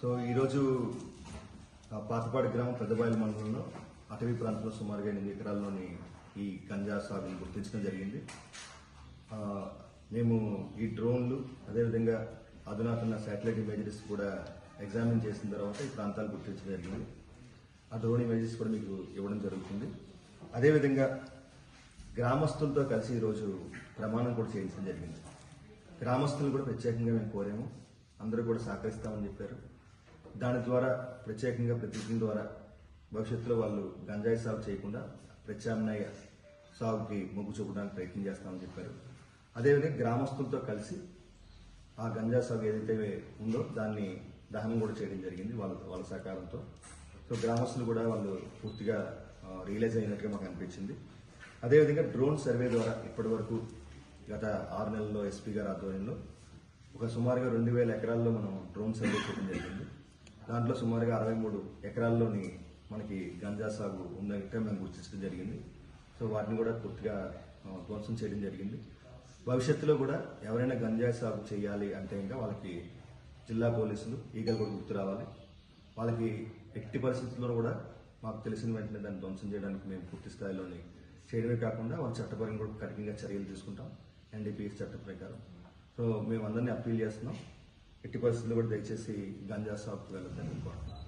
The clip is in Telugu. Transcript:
సో ఈరోజు పాతపాడి గ్రామం పెద్దబాయిల మండలంలో అటవీ ప్రాంతంలో సుమారుగా ఎనిమిది ఎకరాల్లోని ఈ గంజా సాగుని గుర్తించడం జరిగింది. మేము ఈ డ్రోన్లు అదేవిధంగా అధునాతన శాటిలైట్ ఇమేజెస్ కూడా ఎగ్జామిన్ చేసిన తర్వాత ఈ ప్రాంతాలు గుర్తించడం జరిగింది. ఆ డ్రోన్ ఇమేజెస్ కూడా మీకు ఇవ్వడం జరుగుతుంది. అదేవిధంగా గ్రామస్తులతో కలిసి ఈరోజు ప్రమాణం కూడా చేయించడం జరిగింది. గ్రామస్తులు కూడా ప్రత్యేకంగా మేము కోరాము. అందరూ కూడా సహకరిస్తామని చెప్పారు. దాని ద్వారా ప్రత్యేకంగా ప్రతిజ్ఞ ద్వారా భవిష్యత్తులో వాళ్ళు గంజాయి సాగు చేయకుండా ప్రత్యామ్నాయ సాగుకి మొగ్గు చూపడానికి ప్రయత్నం చేస్తామని చెప్పారు. అదేవిధంగా గ్రామస్తులతో కలిసి ఆ గంజా సాగు ఏదైతే ఉందో దాన్ని దహనం కూడా చేయడం జరిగింది వాళ్ళ వాళ్ళ సహకారంతో. సో గ్రామస్తులు కూడా వాళ్ళు పూర్తిగా రియలైజ్ అయినట్టుగా మాకు అనిపించింది. అదేవిధంగా డ్రోన్ సర్వే ద్వారా ఇప్పటి వరకు గత ఆరు నెలల్లో ఎస్పీ గారి ఆధ్వర్యంలో ఒక సుమారుగా రెండు వేల ఎకరాల్లో మనం డ్రోన్ సర్వే చేయడం జరిగింది. దాంట్లో సుమారుగా అరవై మూడు ఎకరాల్లోని మనకి గంజా సాగు ఉందంటే మేము గుర్తించడం జరిగింది. సో వాటిని కూడా పూర్తిగా ధ్వంసం చేయడం జరిగింది. భవిష్యత్తులో కూడా ఎవరైనా గంజాయి సాగు చేయాలి అంటే ఇంకా వాళ్ళకి జిల్లా పోలీసులు ఈగలు కూడా గుర్తు రావాలి. వాళ్ళకి ఎట్టి పరిస్థితుల్లో కూడా మాకు తెలిసిన వెంటనే దాన్ని ధ్వంసం చేయడానికి మేము పూర్తి స్థాయిలోని చేయడమే కాకుండా వాళ్ళ చట్టపరంగా కూడా కఠినంగా చర్యలు తీసుకుంటాం. ఎన్డీపీఎస్ చట్ట ప్రకారం. సో మేము అందరినీ అప్పీల్ చేస్తున్నాం. ఎట్టి పరిస్థితుల్లో కూడా దయచేసి గంజా సాగుకు వెళ్ళొద్దని కోరుతున్నాం